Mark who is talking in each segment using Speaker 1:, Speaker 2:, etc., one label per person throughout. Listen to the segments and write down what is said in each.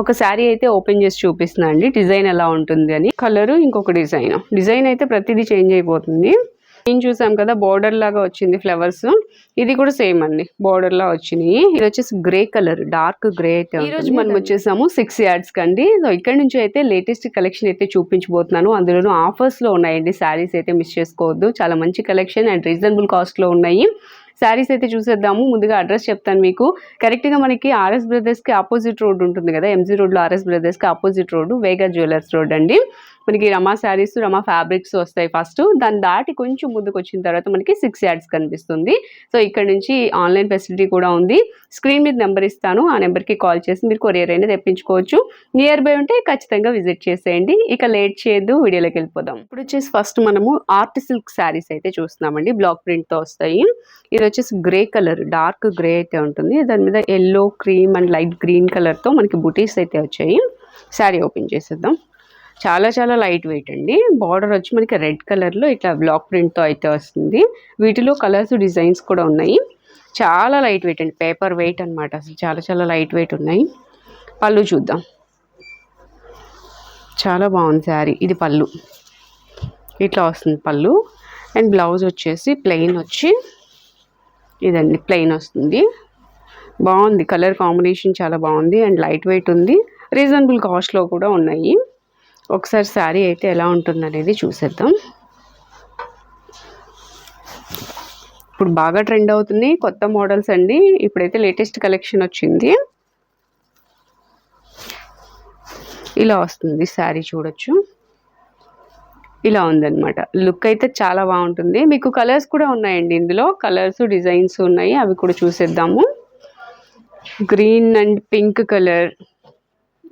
Speaker 1: ఒక శారీ అయితే ఓపెన్ చేసి చూపిస్తున్నా అండి. డిజైన్ ఎలా ఉంటుంది అని. కలర్ ఇంకొక డిజైన్. డిజైన్ అయితే ప్రతిదీ చేంజ్ అయిపోతుంది. నేను చూసాం కదా బోర్డర్ లాగా వచ్చింది ఫ్లవర్స్. ఇది కూడా సేమ్ అండి. బోర్డర్ లా వచ్చినాయి. ఇది వచ్చేసి గ్రే కలర్ డార్క్ గ్రే అయితే ఈ రోజు మనం వచ్చేసాము సిక్స్ యార్డ్స్ కండి సో ఇక్కడ నుంచి అయితే లేటెస్ట్ కలెక్షన్ అయితే చూపించబోతున్నాను. అందులోనూ ఆఫర్స్లో ఉన్నాయండి. శారీస్ అయితే మిస్ చేసుకోవద్దు. చాలా మంచి కలెక్షన్ అండ్ రీజనబుల్ కాస్ట్లో ఉన్నాయి. శారీస్ అయితే చూసేద్దాము. ముందుగా అడ్రస్ చెప్తాను మీకు. కరెక్ట్గా మనకి ఆర్ఎస్ బ్రదర్స్కి ఆపోజిట్ రోడ్ ఉంటుంది కదా. ఎంజీ రోడ్లో RS బ్రదర్స్కి opposite road Vega jewellers road అండి. మనకి రమా శారీస్ రమా ఫ్యాబ్రిక్స్ వస్తాయి ఫస్ట్ దాన్ని దాటి కొంచెం ముందుకు వచ్చిన తర్వాత మనకి సిక్స్ యాడ్స్ కనిపిస్తుంది. సో ఇక్కడ నుంచి ఆన్లైన్ ఫెసిలిటీ కూడా ఉంది. స్క్రీన్ మీద నెంబర్ ఇస్తాను. ఆ నెంబర్కి కాల్ చేసి మీరు కొరియర్ అయినా తెప్పించుకోవచ్చు. నియర్ బై ఉంటే ఖచ్చితంగా విజిట్ చేసేయండి. ఇక లేట్ చేయొద్దు. వీడియోలోకి వెళ్ళిపోదాం. ఇప్పుడు వచ్చేసి ఫస్ట్ మనము ఆర్ట్ సిల్క్ శారీస్ అయితే చూస్తున్నామండి. బ్లాక్ ప్రింట్తో వస్తాయి. ఇది వచ్చేసి గ్రే కలర్ డార్క్ గ్రే అయితే ఉంటుంది. దాని మీద yellow cream and light green కలర్తో మనకి బుటీస్ అయితే వచ్చాయి. శారీ ఓపెన్ చేసేద్దాం. చాలా చాలా లైట్ వెయిట్ అండి. బార్డర్ వచ్చి మనకి రెడ్ కలర్లో ఇట్లా బ్లాక్ ప్రింట్తో అయితే వస్తుంది. వీటిలో కలర్స్ డిజైన్స్ కూడా ఉన్నాయి. చాలా లైట్ వెయిట్ అండి. పేపర్ వెయిట్ అనమాట అసలు. చాలా చాలా లైట్ వెయిట్ ఉన్నాయి. పళ్ళు చూద్దాం. చాలా బాగుంది శారీ. ఇది పళ్ళు. ఇట్లా వస్తుంది పళ్ళు. అండ్ బ్లౌజ్ వచ్చేసి ప్లెయిన్ వచ్చి ఇదండి. ప్లెయిన్ వస్తుంది. బాగుంది. కలర్ కాంబినేషన్ చాలా బాగుంది. అండ్ లైట్ వెయిట్ ఉంది. రీజనబుల్ కాస్ట్లో కూడా ఉన్నాయి. ఒకసారి శారీ అయితే ఎలా ఉంటుంది అనేది చూసేద్దాం. ఇప్పుడు బాగా ట్రెండ్ అవుతుంది కొత్త మోడల్స్ అండి. ఇప్పుడైతే లేటెస్ట్ కలెక్షన్ వచ్చింది. ఇలా వస్తుంది శారీ చూడొచ్చు. ఇలా ఉందన్నమాట. లుక్ అయితే చాలా బాగుంటుంది. మీకు కలర్స్ కూడా ఉన్నాయండి ఇందులో. కలర్స్ డిజైన్స్ ఉన్నాయి. అవి కూడా చూసేద్దాము. Green and pink colour.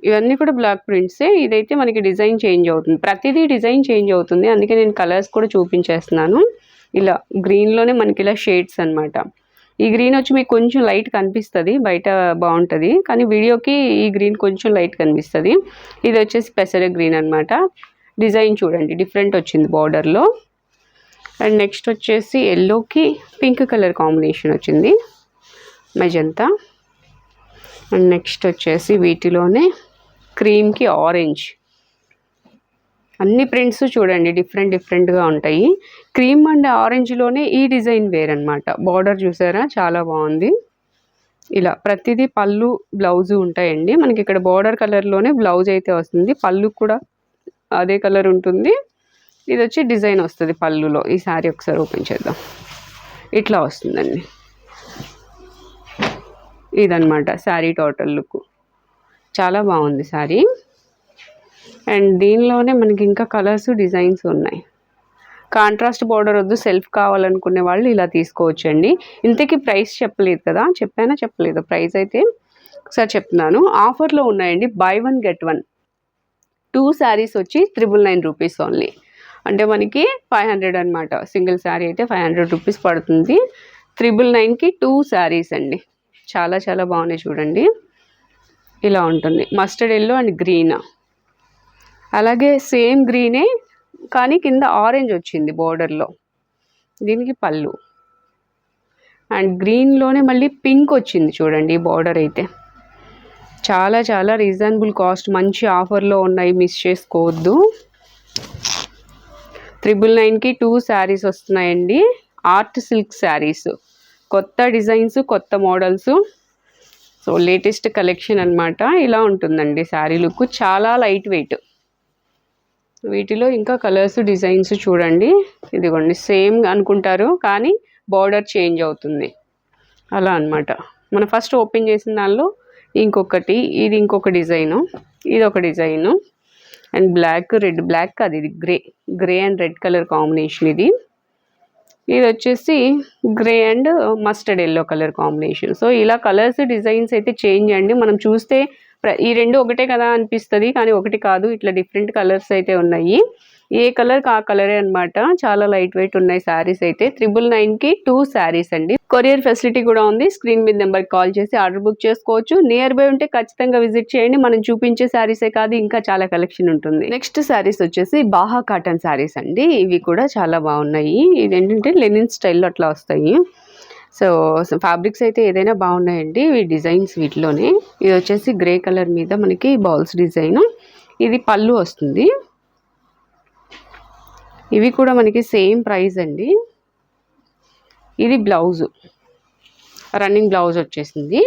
Speaker 1: ఇవన్నీ కూడా బ్లాక్ ప్రింట్సే ఇదైతే మనకి డిజైన్ చేంజ్ అవుతుంది. ప్రతిదీ డిజైన్ చేంజ్ అవుతుంది. అందుకే నేను కలర్స్ కూడా చూపించేస్తున్నాను. ఇలా గ్రీన్లోనే మనకి ఇలా షేడ్స్ అనమాట ఈ గ్రీన్ వచ్చి మీకు కొంచెం లైట్ కనిపిస్తుంది బయట బాగుంటుంది. కానీ వీడియోకి ఈ గ్రీన్ కొంచెం లైట్ కనిపిస్తుంది. ఇది వచ్చేసి పెసర గ్రీన్ అనమాట డిజైన్ చూడండి డిఫరెంట్ వచ్చింది బార్డర్లో అండ్ నెక్స్ట్ వచ్చేసి ఎల్లోకి పింక్ కలర్ కాంబినేషన్ వచ్చింది. మెజంతా. అండ్ నెక్స్ట్ వచ్చేసి వీటిలోనే క్రీమ్కి ఆరెంజ్. అన్ని ప్రింట్స్ చూడండి డిఫరెంట్ డిఫరెంట్గా ఉంటాయి. క్రీమ్ అండ్ ఆరెంజ్లోనే ఈ డిజైన్ వేరనమాట బార్డర్ చూసారా? చాలా బాగుంది. ఇలా ప్రతిదీ పళ్ళు బ్లౌజు ఉంటాయండి. మనకి ఇక్కడ బార్డర్ కలర్లోనే బ్లౌజ్ అయితే వస్తుంది. పళ్ళు కూడా అదే కలర్ ఉంటుంది. ఇది వచ్చి డిజైన్ వస్తుంది పళ్ళులో. ఈ శారీ ఒకసారి ఓపెన్ చేద్దాం. ఇట్లా వస్తుందండి. ఇదన్నమాట శారీ టోటల్ లుక్. చాలా బాగుంది శారీ అండ్ దీనిలోనే మనకి ఇంకా కలర్స్ డిజైన్స్ ఉన్నాయి. కాంట్రాస్ట్ బార్డర్ వద్దు సెల్ఫ్ కావాలనుకునే వాళ్ళు ఇలా తీసుకోవచ్చండి. ఇంతకీ ప్రైస్ చెప్పలేదు కదా? చెప్పానా? చెప్పలేదు. ప్రైస్ అయితే ఒకసారి చెప్తున్నాను. ఆఫర్లో ఉన్నాయండి buy one get one. Two saris వచ్చి త్రిబుల్ నైన్ రూపీస్ ఓన్లీ. అంటే మనకి ఫైవ్ హండ్రెడ్ అనమాట సింగిల్ శారీ అయితే ఫైవ్ హండ్రెడ్ రూపీస్ పడుతుంది. త్రిబుల్ నైన్కి టూ శారీస్ అండి. చాలా చాలా బాగున్నాయి చూడండి. ఇలా ఉంటుంది. మస్టర్డ్ ఎల్లో అండ్ గ్రీన్ అలాగే సేమ్ గ్రీనే కానీ కింద ఆరెంజ్ వచ్చింది బోర్డర్లో దీనికి పళ్ళు. అండ్ గ్రీన్లోనే మళ్ళీ పింక్ వచ్చింది చూడండి బార్డర్ అయితే. చాలా చాలా రీజనబుల్ కాస్ట్ మంచి ఆఫర్లో ఉన్నాయి మిస్ చేసుకోవద్దు. త్రిబుల్ నైన్కి టూ శారీస్ వస్తున్నాయండి. ఆర్ట్ సిల్క్ శారీస్ కొత్త డిజైన్స్ కొత్త మోడల్స్ సో లేటెస్ట్ కలెక్షన్ అనమాట ఇలా ఉంటుందండి శారీ లుక్. చాలా లైట్ వెయిట్. వీటిలో ఇంకా కలర్స్ డిజైన్స్ చూడండి. ఇదిగోండి సేమ్ అనుకుంటారు కానీ బార్డర్ చేంజ్ అవుతుంది. అలా అన్నమాట. మనం ఫస్ట్ ఓపెన్ చేసిన దానిలో ఇంకొకటి ఇది ఇంకొక డిజైను ఇది ఒక design. And black red black అది ఇది grey. Grey and red colour combination ఇది. ఇది వచ్చేసి grey and mustard yellow colour combination. So ఇలా కలర్స్ డిజైన్స్ అయితే చేంజ్ అండి మనం చూస్తే ప్ర- ఈ రెండు ఒకటే కదా అనిపిస్తుంది కానీ ఒకటి కాదు. ఇట్లా డిఫరెంట్ కలర్స్ అయితే ఉన్నాయి. ఏ కలర్ ఆ కలరే అన్నమాట. చాలా లైట్ వెయిట్ ఉన్నాయి శారీస్ అయితే. త్రిబుల్ నైన్కి టూ శారీస్ అండి. కొరియర్ ఫెసిలిటీ కూడా ఉంది. స్క్రీన్ మీద నెంబర్కి కాల్ చేసి ఆర్డర్ బుక్ చేసుకోవచ్చు. నియర్ బై ఉంటే ఖచ్చితంగా విజిట్ చేయండి. మనం చూపించే శారీసే కాదు ఇంకా చాలా కలెక్షన్ ఉంటుంది. నెక్స్ట్ శారీస్ వచ్చేసి బాహా కాటన్ శారీస్ అండి. ఇవి కూడా చాలా బాగున్నాయి. ఇది ఏంటంటే లెనిన్ స్టైల్లో అట్లా వస్తాయి. సో ఫ్యాబ్రిక్స్ అయితే ఏదైనా బాగున్నాయండి. ఈ డిజైన్స్ వీటిలోనే. ఇది వచ్చేసి గ్రే కలర్ మీద మనకి బాల్స్ డిజైన్. ఇది పళ్ళు వస్తుంది. ఇవి కూడా మనకి సేమ్ ప్రైస్ అండి. ఇది బ్లౌజు. రన్నింగ్ బ్లౌజ్ వచ్చేసింది.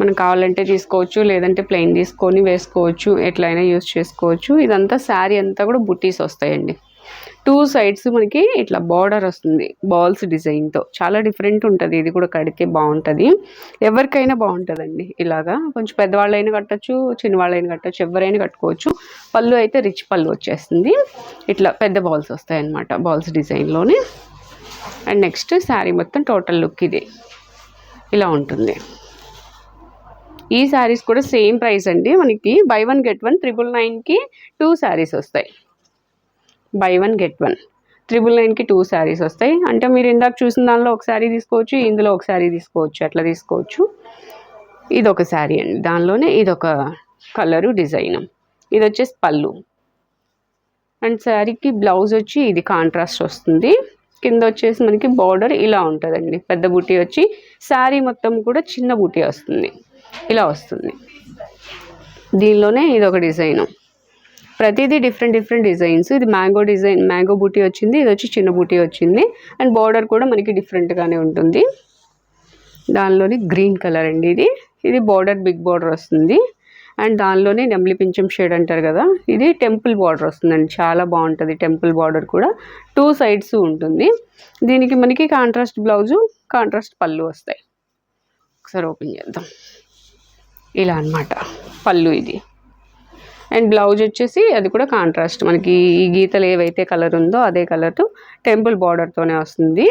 Speaker 1: మనం కావాలంటే తీసుకోవచ్చు లేదంటే ప్లెయిన్ తీసుకొని వేసుకోవచ్చు ఎట్లయినా యూస్ చేసుకోవచ్చు. ఇదంతా శారీ అంతా కూడా బుట్టీస్ వస్తాయండి. టూ సైడ్స్ మనకి ఇట్లా బార్డర్ వస్తుంది బాల్స్ డిజైన్తో చాలా డిఫరెంట్ ఉంటుంది ఇది కూడా కడితే బాగుంటుంది. ఎవరికైనా బాగుంటుందండి ఇలాగా. కొంచెం పెద్దవాళ్ళైనా కట్టచ్చు చిన్నవాళ్ళైనా కట్టచ్చు ఎవరైనా కట్టుకోవచ్చు. పళ్ళు అయితే రిచ్ పళ్ళు వచ్చేస్తుంది. ఇట్లా పెద్ద బాల్స్ వస్తాయి అన్నమాట బాల్స్ డిజైన్లోనే అండ్ నెక్స్ట్ శారీ మొత్తం టోటల్ లుక్ ఇది. ఇలా ఉంటుంది. ఈ శారీస్ కూడా సేమ్ ప్రైస్ అండి. మనకి buy one get one triple నైన్కి టూ శారీస్ వస్తాయి. Buy one get one triple నైన్కి టూ శారీస్ వస్తాయి. అంటే మీరు ఇందాక చూసిన దానిలో ఒక శారీ తీసుకోవచ్చు ఇందులో ఒక శారీ తీసుకోవచ్చు అట్లా తీసుకోవచ్చు. ఇది ఒక శారీ అండి. దానిలోనే ఇది ఒక కలరు డిజైన్ ఇది వచ్చేసి పళ్ళు. అండ్ శారీకి బ్లౌజ్ వచ్చి ఇది కాంట్రాస్ట్ వస్తుంది. కింద వచ్చేసి మనకి బార్డర్ ఇలా ఉంటుందండి. పెద్ద బుటీ వచ్చి శారీ మొత్తం కూడా చిన్న బుటీ వస్తుంది. ఇలా వస్తుంది. దీనిలోనే ఇది ఒక డిజైన్ ప్రతిదీ డిఫరెంట్ డిఫరెంట్ డిజైన్స్ ఇది మ్యాంగో డిజైన్ మ్యాంగో బూటీ వచ్చింది ఇది వచ్చి చిన్న బూటీ వచ్చింది. అండ్ బార్డర్ కూడా మనకి డిఫరెంట్గానే ఉంటుంది. దానిలోని గ్రీన్ కలర్ అండి ఇది. ఇది బార్డర్ బిగ్ బార్డర్ వస్తుంది. అండ్ దానిలోనే నెమలి పింఛం షేడ్ అంటారు కదా ఇది టెంపుల్ బార్డర్ వస్తుందండి. చాలా బాగుంటుంది టెంపుల్ బార్డర్ కూడా. టూ సైడ్స్ ఉంటుంది. దీనికి మనకి కాంట్రాస్ట్ బ్లౌజు కాంట్రాస్ట్ పళ్ళు వస్తాయి. ఒకసారి ఓపెన్ చేద్దాం. ఇలా అన్నమాట. పళ్ళు ఇది. అండ్ బ్లౌజ్ వచ్చేసి అది కూడా కాంట్రాస్ట్. మనకి ఈ గీతలు ఏవైతే కలర్ ఉందో అదే కలర్ టెంపుల్ బార్డర్తోనే వస్తుంది.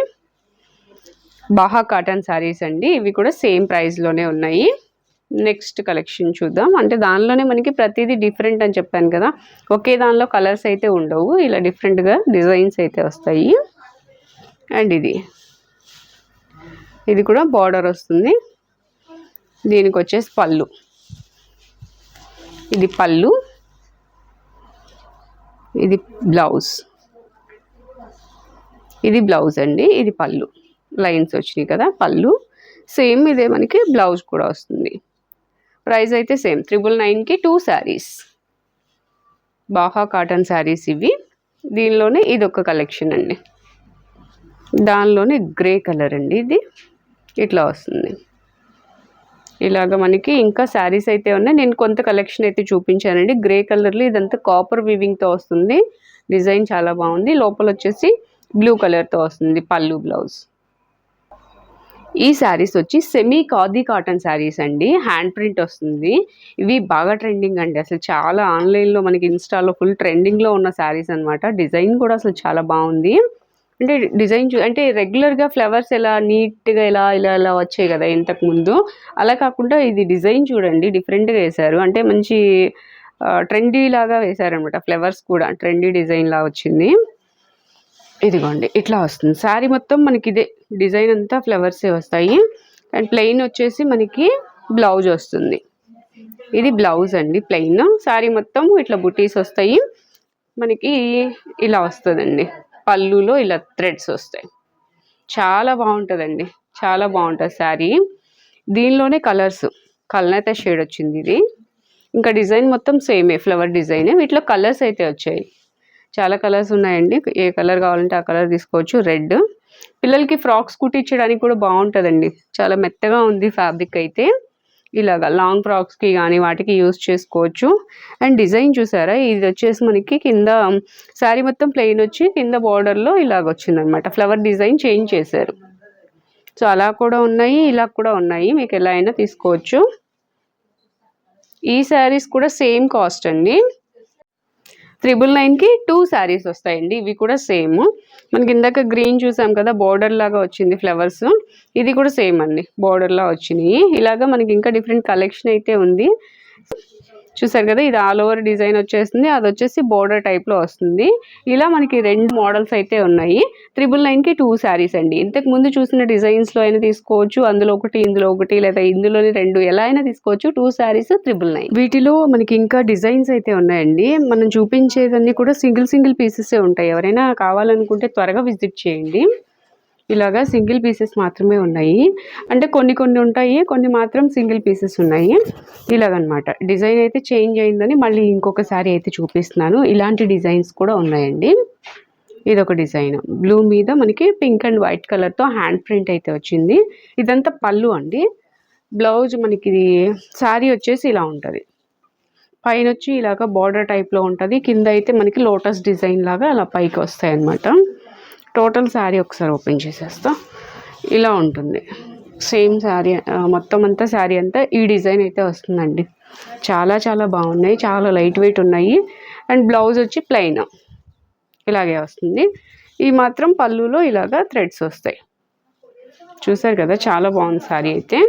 Speaker 1: బాహా కాటన్ శారీస్ అండి. ఇవి కూడా సేమ్ ప్రైస్లోనే ఉన్నాయి. నెక్స్ట్ కలెక్షన్ చూద్దాం. అంటే దానిలోనే మనకి ప్రతిదీ డిఫరెంట్ అని చెప్పాను కదా. ఒకే దానిలో కలర్స్ అయితే ఉండవు. ఇలా డిఫరెంట్గా డిజైన్స్ అయితే వస్తాయి. అండ్ ఇది. ఇది కూడా బార్డర్ వస్తుంది. దీనికి వచ్చేసి పళ్ళు. ఇది పళ్ళు. ఇది బ్లౌజ్. ఇది బ్లౌజ్ అండి ఇది పళ్ళు. లైన్స్ వచ్చినాయి కదా పళ్ళు. సేమ్ ఇదే మనకి బ్లౌజ్ కూడా వస్తుంది. ప్రైస్ అయితే సేమ్ త్రిబుల్ నైన్కి టూ శారీస్. బాహా కాటన్ శారీస్ ఇవి. దీనిలోనే ఇది ఒక కలెక్షన్ అండి. దానిలోనే గ్రే కలర్ అండి ఇది. ఇట్లా వస్తుంది. ఇలాగ మనకి ఇంకా శారీస్ అయితే ఉన్నాయి. నేను కొంత కలెక్షన్ అయితే చూపించానండి. గ్రే కలర్లో ఇదంతా కాపర్ వివింగ్తో వస్తుంది. డిజైన్ చాలా బాగుంది. లోపల వచ్చేసి బ్లూ కలర్తో వస్తుంది పళ్ళు బ్లౌజ్ ఈ శారీస్ వచ్చి సెమీ ఖాదీ కాటన్ శారీస్ అండి. హ్యాండ్ ప్రింట్ వస్తుంది. ఇవి బాగా ట్రెండింగ్ అండి. అసలు చాలా ఆన్లైన్లో మనకి ఇన్స్టాలో ఫుల్ ట్రెండింగ్లో ఉన్న శారీస్ అనమాట డిజైన్ కూడా అసలు చాలా బాగుంది. అంటే డిజైన్ చూ అంటే రెగ్యులర్గా ఫ్లవర్స్ ఎలా నీట్గా ఎలా ఇలా ఇలా వచ్చాయి కదా ఇంతకుముందు అలా కాకుండా ఇది డిజైన్ చూడండి డిఫరెంట్గా వేశారు. అంటే మంచి ట్రెండీ లాగా వేశారనమాట ఫ్లవర్స్ కూడా. ట్రెండీ డిజైన్ లా వచ్చింది. ఇదిగోండి ఇట్లా వస్తుంది. శారీ మొత్తం మనకి ఇదే డిజైన్ అంతా ఫ్లవర్సే వస్తాయి. అండ్ ప్లెయిన్ వచ్చేసి మనకి బ్లౌజ్ వస్తుంది. ఇది బ్లౌజ్ అండి ప్లెయిన్. శారీ మొత్తం ఇట్లా బుటీస్ వస్తాయి. మనకి ఇలా వస్తుందండి. పళ్ళులో ఇలా థ్రెడ్స్ వస్తాయి. చాలా బాగుంటుందండి. చాలా బాగుంటుంది శారీ. దీనిలోనే కలర్స్. కలనైతే షేడ్ వచ్చింది ఇది. ఇంకా డిజైన్ మొత్తం సేమే ఫ్లవర్ డిజైనే వీటిలో కలర్స్ అయితే వచ్చాయి. చాలా కలర్స్ ఉన్నాయండి. ఏ కలర్ కావాలంటే ఆ కలర్ తీసుకోవచ్చు. రెడ్. పిల్లలకి ఫ్రాక్స్ కుట్టించడానికి కూడా బాగుంటుందండి. చాలా మెత్తగా ఉంది ఫ్యాబ్రిక్ అయితే. ఇలాగా లాంగ్ ఫ్రాక్స్కి కానీ వాటికి యూస్ చేసుకోవచ్చు. అండ్ డిజైన్ చూసారా? ఇది వచ్చేసి మనకి కింద శారీ మొత్తం ప్లెయిన్ వచ్చి కింద బార్డర్లో ఇలాగ వచ్చిందనమాట ఫ్లవర్ డిజైన్ చేంజ్ చేశారు. సో అలా కూడా ఉన్నాయి ఇలా కూడా ఉన్నాయి. మీకు ఎలా అయినా తీసుకోవచ్చు. ఈ శారీస్ కూడా సేమ్ కాస్ట్ అండి. త్రిబుల్ నైన్కి టూ శారీస్ వస్తాయండి. ఇవి కూడా సేమ్. మనకి ఇందాక గ్రీన్ చూసాం కదా బార్డర్ లాగా వచ్చింది ఫ్లవర్స్ ఇది కూడా సేమ్ అండి బార్డర్లా వచ్చినాయి. ఇలాగా మనకి ఇంకా డిఫరెంట్ కలెక్షన్ అయితే ఉంది. చూసారు కదా ఇది ఆల్ ఓవర్ డిజైన్ వచ్చేస్తుంది. అది వచ్చేసి బోర్డర్ టైప్లో వస్తుంది. ఇలా మనకి రెండు మోడల్స్ అయితే ఉన్నాయి. త్రిబుల్ నైన్కి టూ శారీస్ అండి. ఇంతకు ముందు చూసిన డిజైన్స్లో అయినా తీసుకోవచ్చు. అందులో ఒకటి ఇందులో ఒకటి లేదా ఇందులోని రెండు ఎలా అయినా తీసుకోవచ్చు. టూ శారీస్ త్రిబుల్ నైన్ వీటిలో మనకి ఇంకా డిజైన్స్ అయితే ఉన్నాయండి. మనం చూపించేదన్నీ కూడా సింగిల్ సింగిల్ పీసెసే ఉంటాయి. ఎవరైనా కావాలనుకుంటే త్వరగా విజిట్ చేయండి. ఇలాగా సింగిల్ పీసెస్ మాత్రమే ఉన్నాయి. అంటే కొన్ని కొన్ని ఉంటాయి కొన్ని మాత్రం సింగిల్ పీసెస్ ఉన్నాయి. ఇలాగనమాట. డిజైన్ అయితే చేంజ్ అయిందని మళ్ళీ ఇంకొక శారీ అయితే చూపిస్తున్నాను. ఇలాంటి డిజైన్స్ కూడా ఉన్నాయండి. ఇదొక డిజైన్. బ్లూ మీద మనకి పింక్ అండ్ వైట్ కలర్తో హ్యాండ్ ప్రింట్ అయితే వచ్చింది. ఇదంతా పళ్ళు అండి. బ్లౌజ్ మనకి ఇది శారీ వచ్చేసి ఇలా ఉంటుంది. పైన వచ్చి ఇలాగ బార్డర్ టైప్లో ఉంటుంది. కింద అయితే మనకి లోటస్ డిజైన్ లాగా అలా పైకి వస్తాయి అన్నమాట టోటల్ శారీ ఒకసారి ఓపెన్ చేసేస్తా. ఇలా ఉంటుంది. సేమ్ శారీ మొత్తం అంతా శారీ అంతా ఈ డిజైన్ అయితే వస్తుందండి. చాలా చాలా బాగున్నాయి. చాలా లైట్ వెయిట్ ఉన్నాయి. అండ్ బ్లౌజ్ వచ్చి ప్లెయిన్. ఇలాగే వస్తుంది. ఈ మాత్రం పళ్ళులో ఇలాగా థ్రెడ్స్ వస్తాయి. చూసారు కదా చాలా బాగుంది శారీ అయితే.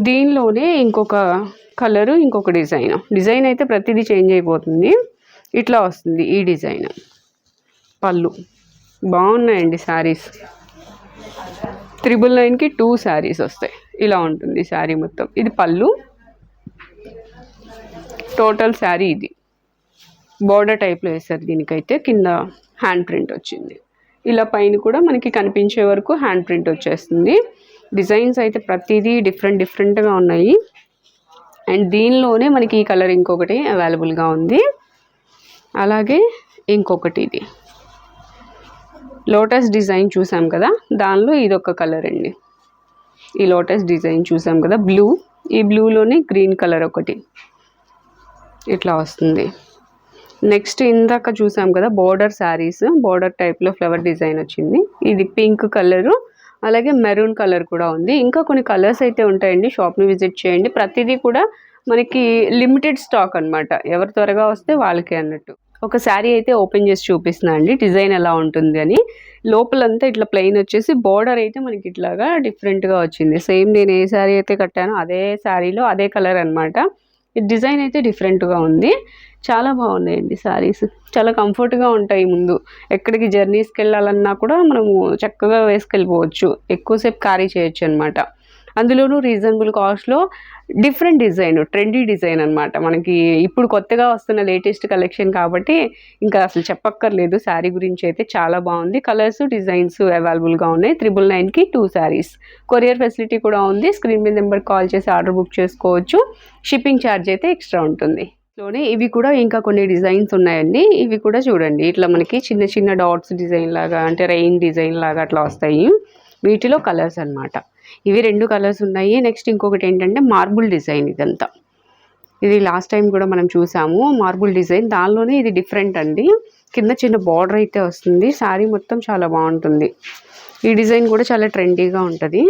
Speaker 1: దీనిలోనే ఇంకొక కలరు ఇంకొక డిజైన్. డిజైన్ అయితే ప్రతిదీ చేంజ్ అయిపోతుంది. ఇట్లా వస్తుంది ఈ డిజైన్. పళ్ళు. బాగున్నాయండి శారీస్. త్రిబుల్ నైన్కి టూ శారీస్ వస్తాయి. ఇలా ఉంటుంది శారీ మొత్తం. ఇది పళ్ళు. టోటల్ శారీ ఇది. బోర్డర్ టైప్లో వేస్తారు దీనికైతే. కింద హ్యాండ్ ప్రింట్ వచ్చింది. ఇలా పైన కూడా మనకి కనిపించే వరకు హ్యాండ్ ప్రింట్ వచ్చేస్తుంది. డిజైన్స్ అయితే ప్రతిదీ డిఫరెంట్ డిఫరెంట్గా ఉన్నాయి. అండ్ దీనిలోనే మనకి ఈ కలర్ ఇంకొకటి అవైలబుల్గా ఉంది. అలాగే ఇంకొకటి ఇది. లోటస్ డిజైన్ చూసాం కదా దానిలో ఇది ఒక కలర్ అండి. ఈ లోటస్ డిజైన్ చూసాం కదా బ్లూ. ఈ బ్లూలోనే గ్రీన్ కలర్ ఒకటి. ఇట్లా వస్తుంది. నెక్స్ట్ ఇందాక చూసాం కదా బోర్డర్ శారీస్ బోర్డర్ టైప్లో ఫ్లవర్ డిజైన్ వచ్చింది. ఇది పింక్ కలరు అలాగే మెరూన్ కలర్ కూడా ఉంది. ఇంకా కొన్ని కలర్స్ అయితే ఉంటాయండి షాప్ని విజిట్ చేయండి. ప్రతిదీ కూడా మనకి లిమిటెడ్ స్టాక్ అన్నమాట. ఎవరు త్వరగా వస్తే వాళ్ళకే అన్నట్టు. ఒక శారీ అయితే ఓపెన్ చేసి చూపిస్తున్నా అండి. డిజైన్ ఎలా ఉంటుంది అని. లోపలంతా ఇట్లా ప్లెయిన్ వచ్చేసి బోర్డర్ అయితే మనకి ఇట్లాగా డిఫరెంట్గా వచ్చింది. సేమ్ నేను ఏ శారీ అయితే కట్టానో అదే శారీలో అదే కలర్ అనమాట డిజైన్ అయితే డిఫరెంట్గా ఉంది. చాలా బాగున్నాయండి శారీస్. చాలా కంఫర్ట్గా ఉంటాయి ముందు. ఎక్కడికి జర్నీస్కి వెళ్ళాలన్నా కూడా మనము చక్కగా వేసుకెళ్ళిపోవచ్చు. ఎక్కువసేపు క్యారీ చేయొచ్చు అనమాట అందులోనూ రీజనబుల్ కాస్ట్లో డిఫరెంట్ డిజైన్ ట్రెండీ డిజైన్ అనమాట మనకి ఇప్పుడు కొత్తగా వస్తున్న లేటెస్ట్ కలెక్షన్ కాబట్టి ఇంకా అసలు చెప్పక్కర్లేదు. శారీ గురించి అయితే చాలా బాగుంది. కలర్స్ డిజైన్స్ అవైలబుల్గా ఉన్నాయి. త్రిబుల్ నైన్కి టూ శారీస్ కొరియర్ ఫెసిలిటీ కూడా ఉంది. స్క్రీన్ మీద నెంబర్ కాల్ చేసి ఆర్డర్ బుక్ చేసుకోవచ్చు. షిప్పింగ్ ఛార్జ్ అయితే ఎక్స్ట్రా ఉంటుంది. లోనే ఇవి కూడా ఇంకా కొన్ని డిజైన్స్ ఉన్నాయండి. ఇవి కూడా చూడండి. ఇట్లా మనకి చిన్న చిన్న డాట్స్ డిజైన్ లాగా అంటే రెయిన్ డిజైన్ లాగా అట్లా వస్తాయి. వీటిలో కలర్స్ అనమాట ఇవి రెండు కలర్స్ ఉన్నాయి. నెక్స్ట్ ఇంకొకటి ఏంటంటే మార్బుల్ డిజైన్ ఇదంతా. ఇది లాస్ట్ టైం కూడా మనం చూసాము. మార్బుల్ డిజైన్ దానిలోనే ఇది డిఫరెంట్ అండి. కింద చిన్న బార్డర్ అయితే వస్తుంది. శారీ మొత్తం చాలా బాగుంటుంది. ఈ డిజైన్ కూడా చాలా ట్రెండీగా ఉంటుంది.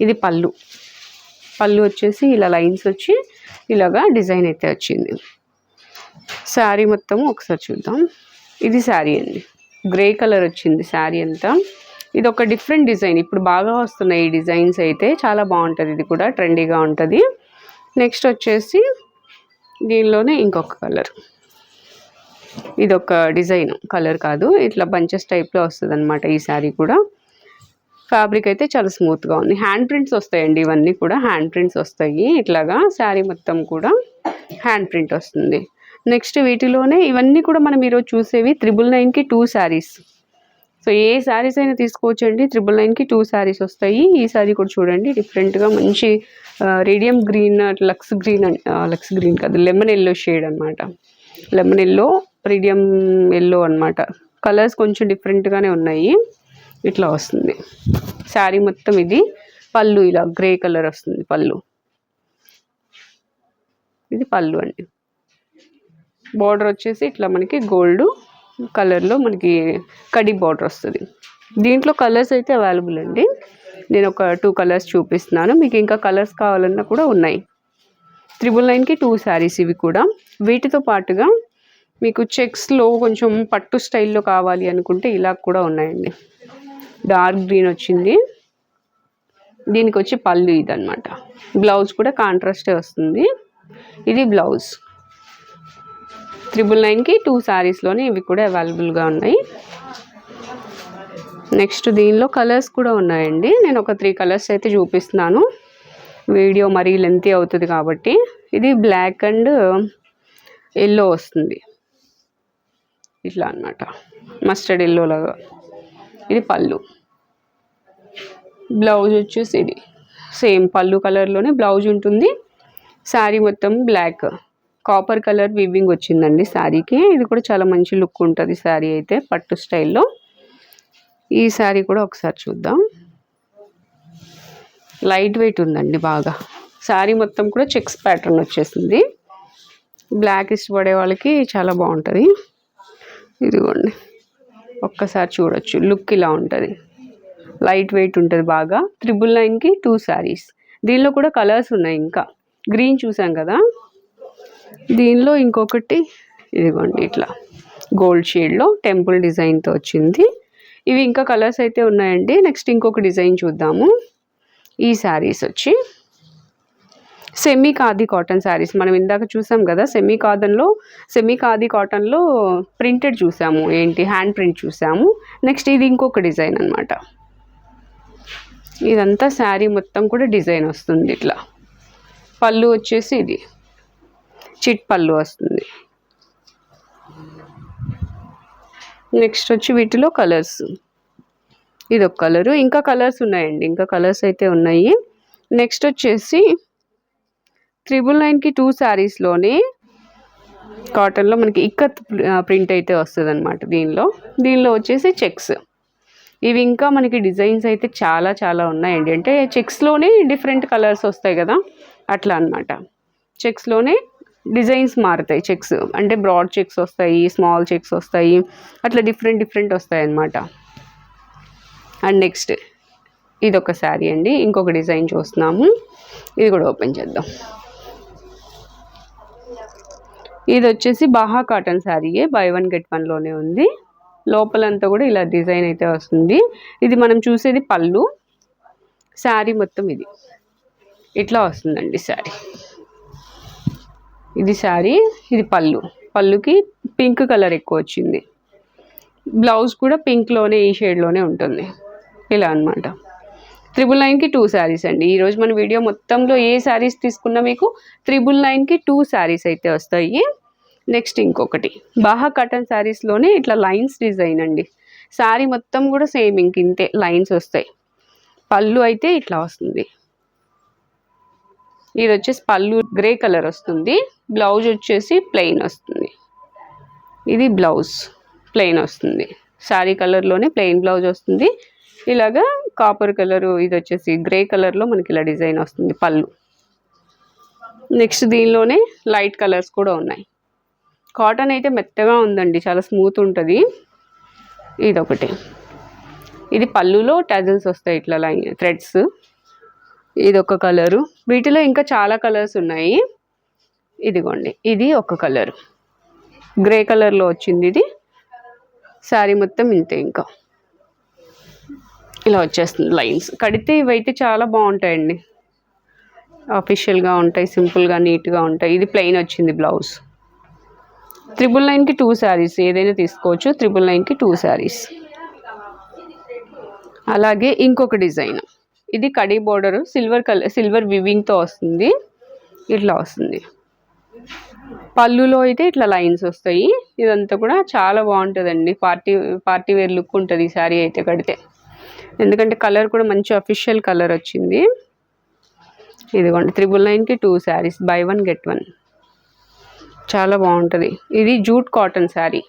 Speaker 1: ఇది పళ్ళు. పళ్ళు వచ్చేసి ఇలా లైన్స్ వచ్చి ఇలాగా డిజైన్ అయితే వచ్చింది. శారీ మొత్తం ఒకసారి చూద్దాం. ఇది శారీ అండి. గ్రే కలర్ వచ్చింది శారీ అంతా. ఇది ఒక డిఫరెంట్ డిజైన్. ఇప్పుడు బాగా వస్తున్నాయి ఈ డిజైన్స్ అయితే. చాలా బాగుంటుంది. ఇది కూడా ట్రెండీగా ఉంటుంది. నెక్స్ట్ వచ్చేసి దీనిలోనే ఇంకొక కలర్. ఇది ఒక డిజైన్. కలర్ కాదు. ఇట్లా బంచెస్ టైప్లో వస్తుంది అనమాట ఈ శారీ కూడా. ఫ్యాబ్రిక్ అయితే చాలా స్మూత్గా ఉంది. హ్యాండ్ ప్రింట్స్ వస్తాయండి ఇవన్నీ కూడా. హ్యాండ్ ప్రింట్స్ వస్తాయి. ఇట్లాగా శారీ మొత్తం కూడా హ్యాండ్ ప్రింట్ వస్తుంది. నెక్స్ట్ వీటిలోనే ఇవన్నీ కూడా మనం ఈరోజు చూసేవి త్రిబుల్ నైన్కి టూ శారీస్. సో ఏ శారీస్ అయినా తీసుకోవచ్చండి. త్రిబుల్ నైన్కి టూ శారీస్ వస్తాయి. ఈ శారీ కూడా చూడండి డిఫరెంట్గా మంచి radium green lux green lux green కాదు లెమన్ ఎల్లో షేడ్ అనమాట లెమన్ ఎల్లో రేడియం ఎల్లో అనమాట కలర్స్ కొంచెం డిఫరెంట్గానే ఉన్నాయి. ఇట్లా వస్తుంది. శారీ మొత్తం ఇది పళ్ళు ఇలా గ్రే కలర్ వస్తుంది పళ్ళు. ఇది పళ్ళు అండి. బార్డర్ వచ్చేసి ఇట్లా మనకి గోల్డ్ కలర్లో మనకి కడి బార్డర్ వస్తుంది. దీంట్లో కలర్స్ అయితే అవైలబుల్ అండి. నేను ఒక టూ కలర్స్ చూపిస్తున్నాను. మీకు ఇంకా కలర్స్ కావాలన్నా కూడా ఉన్నాయి. త్రిబుల్ నైన్కి టూ శారీస్ ఇవి కూడా. వీటితో పాటుగా మీకు చెక్స్లో కొంచెం పట్టు స్టైల్లో కావాలి అనుకుంటే ఇలా కూడా ఉన్నాయండి. డార్క్ గ్రీన్ వచ్చింది. దీనికి వచ్చి పళ్ళు ఇది బ్లౌజ్ కూడా కాంట్రాస్టే వస్తుంది. ఇది బ్లౌజ్. త్రిబుల్ నైన్కి టూ శారీస్లోనే ఇవి కూడా అవైలబుల్గా ఉన్నాయి. నెక్స్ట్ దీనిలో కలర్స్ కూడా ఉన్నాయండి. నేను ఒక త్రీ కలర్స్ అయితే చూపిస్తున్నాను. వీడియో మరీ లెంతీ అవుతుంది కాబట్టి. ఇది బ్లాక్ అండ్ ఎల్లో వస్తుంది. ఇట్లా అనమాట మస్టర్డ్ ఎల్లో లాగా. ఇది పళ్ళు. బ్లౌజ్ వచ్చేసి ఇది. సేమ్ పళ్ళు కలర్లోనే బ్లౌజ్ ఉంటుంది. శారీ మొత్తం బ్లాక్. కాపర్ కలర్ వివింగ్ వచ్చిందండి శారీకి. ఇది కూడా చాలా మంచి లుక్ ఉంటుంది శారీ అయితే పట్టు స్టైల్లో. ఈ శారీ కూడా ఒకసారి చూద్దాం. లైట్ వెయిట్ ఉందండి బాగా. శారీ మొత్తం కూడా చెక్స్ ప్యాటర్న్ వచ్చేసింది. బ్లాక్ ఇష్టపడే వాళ్ళకి చాలా బాగుంటుంది. ఇదిగోండి. ఒక్కసారి చూడొచ్చు. లుక్ ఇలా ఉంటుంది. లైట్ వెయిట్ ఉంటుంది బాగా. త్రిబుల్ నైన్కి టూ శారీస్ దీనిలో కూడా కలర్స్ ఉన్నాయి ఇంకా. గ్రీన్ చూసాం కదా? దీనిలో ఇంకొకటి ఇదిగోండి ఇట్లా గోల్డ్ షేడ్లో టెంపుల్ డిజైన్తో వచ్చింది. ఇవి ఇంకా కలర్స్ అయితే ఉన్నాయండి. నెక్స్ట్ ఇంకొక డిజైన్ చూద్దాము. ఈ శారీస్ వచ్చి సెమీ ఖాదీ కాటన్ శారీస్. మనం ఇందాక చూసాం కదా సెమీ కాటన్లో సెమీ ఖాదీ కాటన్లో ప్రింటెడ్ చూసాము. ఏంటి? హ్యాండ్ ప్రింట్ చూసాము. నెక్స్ట్ ఇది ఇంకొక డిజైన్ అనమాట ఇదంతా శారీ మొత్తం కూడా డిజైన్ వస్తుంది ఇట్లా. పళ్ళు వచ్చేసి ఇది. చిట్ పళ్ళు వస్తుంది. నెక్స్ట్ వచ్చి వీటిలో కలర్స్ ఇది ఒక కలరు ఇంకా కలర్స్ ఉన్నాయండి. ఇంకా కలర్స్ అయితే ఉన్నాయి. నెక్స్ట్ వచ్చేసి త్రిబుల్ నైన్కి టూ శారీస్లోనే కాటన్లో మనకి ఇక్కత్ ప్రింట్ అయితే వస్తుంది అనమాట దీనిలో. దీనిలో వచ్చేసి చెక్స్ ఇవి ఇంకా మనకి డిజైన్స్ అయితే చాలా చాలా ఉన్నాయండి. అంటే చెక్స్లోనే డిఫరెంట్ కలర్స్ వస్తాయి కదా? అట్లా అనమాట చెక్స్లోనే డిజైన్స్ మారుతాయి చెక్స్. అంటే బ్రాడ్ చెక్స్ వస్తాయి స్మాల్ చెక్స్ వస్తాయి అట్లా డిఫరెంట్ డిఫరెంట్ వస్తాయి అన్నమాట. అండ్ నెక్స్ట్ ఇది ఒక శారీ అండి ఇంకొక డిజైన్ చూస్తున్నాము. ఇది కూడా ఓపెన్ చేద్దాం. ఇది వచ్చేసి బాహా కాటన్ శారీయే బై వన్ గెట్ వన్లోనే ఉంది. లోపలంతా కూడా ఇలా డిజైన్ అయితే వస్తుంది. ఇది మనం చూసేది పళ్ళు. శారీ మొత్తం ఇది. ఇట్లా వస్తుందండి శారీ. ఇది శారీ ఇది పళ్ళు. పళ్ళుకి పింక్ కలర్ ఎక్కువ వచ్చింది. బ్లౌజ్ కూడా పింక్లోనే ఈ షేడ్లోనే ఉంటుంది. ఇలా అనమాట త్రిబుల్ నైన్కి టూ శారీస్ అండి. ఈరోజు మన వీడియో మొత్తంలో ఏ శారీస్ తీసుకున్నా మీకు త్రిబుల్ నైన్కి టూ శారీస్ అయితే వస్తాయి. నెక్స్ట్ ఇంకొకటి. బాహా కాటన్ శారీస్లోనే ఇట్లా లైన్స్ డిజైన్ అండి. శారీ మొత్తం కూడా సేమ్ ఇంక ఇంతే లైన్స్ వస్తాయి. పళ్ళు అయితే ఇట్లా వస్తుంది. ఇది వచ్చేసి పళ్ళు గ్రే కలర్ వస్తుంది. బ్లౌజ్ వచ్చేసి ప్లెయిన్ వస్తుంది. ఇది బ్లౌజ్ ప్లెయిన్ వస్తుంది. శారీ కలర్లోనే ప్లెయిన్ బ్లౌజ్ వస్తుంది. ఇలాగా కాపర్ కలరు ఇది వచ్చేసి గ్రే కలర్లో మనకి ఇలా డిజైన్ వస్తుంది పళ్ళు. నెక్స్ట్ దీనిలోనే లైట్ కలర్స్ కూడా ఉన్నాయి. కాటన్ అయితే మెత్తగా ఉందండి చాలా స్మూత్ ఉంటుంది. ఇదొకటి. ఇది పళ్ళులో టజల్స్ వస్తాయి ఇట్లా లైన్ థ్రెడ్స్. ఇది ఒక కలరు. వీటిలో ఇంకా చాలా కలర్స్ ఉన్నాయి. ఇదిగోండి ఇది ఒక కలరు. గ్రే కలర్లో వచ్చింది ఇది. శారీ మొత్తం ఇంతే ఇంకా. ఇలా వచ్చేస్తుంది లైన్స్. కడితే ఇవైతే చాలా బాగుంటాయండి. అఫీషియల్గా ఉంటాయి సింపుల్గా నీట్గా ఉంటాయి. ఇది ప్లెయిన్ వచ్చింది బ్లౌజ్. త్రిబుల్ నైన్కి టూ శారీస్ ఏదైనా తీసుకోవచ్చు. త్రిబుల్ నైన్కి టూ శారీస్ అలాగే ఇంకొక డిజైన్. ఇది కడీ బోర్డర్. సిల్వర్ కలర్ సిల్వర్ వివింగ్తో వస్తుంది. ఇట్లా వస్తుంది. పళ్ళులో అయితే ఇట్లా లైన్స్ వస్తాయి. ఇదంతా కూడా చాలా బాగుంటుందండి. పార్టీ పార్టీ వేర్ లుక్ ఉంటుంది ఈ శారీ అయితే కడితే. ఎందుకంటే కలర్ కూడా మంచి అఫీషియల్ కలర్ వచ్చింది. ఇదిగోండి త్రిబుల్ నైన్కి two saris. Buy one get one. చాలా బాగుంటుంది. ఇది జూట్ కాటన్ శారీ.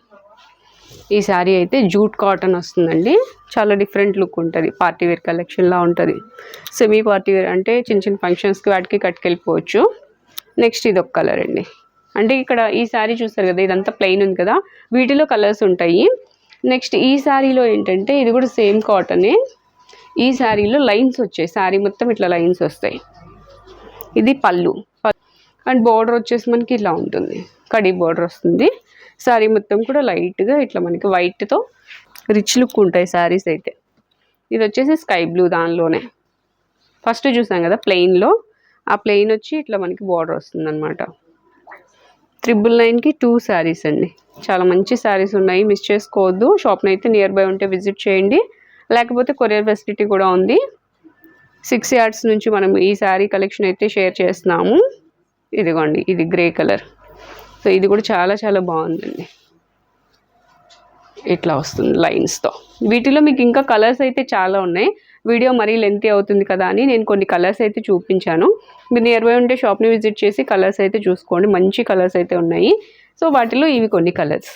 Speaker 1: ఈ శారీ అయితే జూట్ కాటన్ వస్తుందండి. చాలా డిఫరెంట్ లుక్ ఉంటుంది. పార్టీ వేర్ కలెక్షన్లా ఉంటుంది. సెమీ పార్టీ వేర్ అంటే చిన్న చిన్న ఫంక్షన్స్కి వాటికి కట్టుకెళ్ళిపోవచ్చు. నెక్స్ట్ ఇది ఒక కలర్ అండి. అంటే ఇక్కడ ఈ శారీ చూస్తారు కదా ఇదంతా ప్లెయిన్ ఉంది కదా. వీటిలో కలర్స్ ఉంటాయి. నెక్స్ట్ ఈ శారీలో ఏంటంటే ఇది కూడా సేమ్ కాటనే ఈ శారీలో లైన్స్ వచ్చాయి. శారీ మొత్తం ఇట్లా లైన్స్ వస్తాయి. ఇది పళ్ళు. అండ్ బార్డర్ వచ్చేసి మనకి ఇలా ఉంటుంది. కడి బార్డర్ వస్తుంది. శారీ మొత్తం కూడా లైట్గా ఇట్లా మనకి వైట్తో రిచ్ లుక్ ఉంటాయి శారీస్ అయితే. ఇది వచ్చేసి స్కై బ్లూ దానిలోనే. ఫస్ట్ చూసాం కదా ప్లెయిన్లో. ఆ ప్లెయిన్ వచ్చి ఇట్లా మనకి బార్డర్ వస్తుంది అనమాట త్రిబుల్ నైన్కి టూ శారీస్ అండి. చాలా మంచి శారీస్ ఉన్నాయి. మిస్ చేసుకోవద్దు. షాప్ని అయితే నియర్ బై ఉంటే విజిట్ చేయండి. లేకపోతే కొరియర్ ఫెసిలిటీ కూడా ఉంది. సిక్స్ యార్డ్స్ నుంచి మనం ఈ శారీ కలెక్షన్ అయితే షేర్ చేస్తున్నాము. ఇదిగోండి ఇది గ్రే కలర్. సో ఇది కూడా చాలా చాలా బాగుందండి. ఇట్లా వస్తుంది లైన్స్తో వీటిలో మీకు ఇంకా కలర్స్ అయితే చాలా ఉన్నాయి. వీడియో మరీ లెంతీ అవుతుంది కదా అని నేను కొన్ని కలర్స్ అయితే చూపించాను. మీరు నియర్ బై ఉంటే షాప్ని విజిట్ చేసి కలర్స్ అయితే చూసుకోండి. మంచి కలర్స్ అయితే ఉన్నాయి. సో వాటిలో ఇవి కొన్ని కలర్స్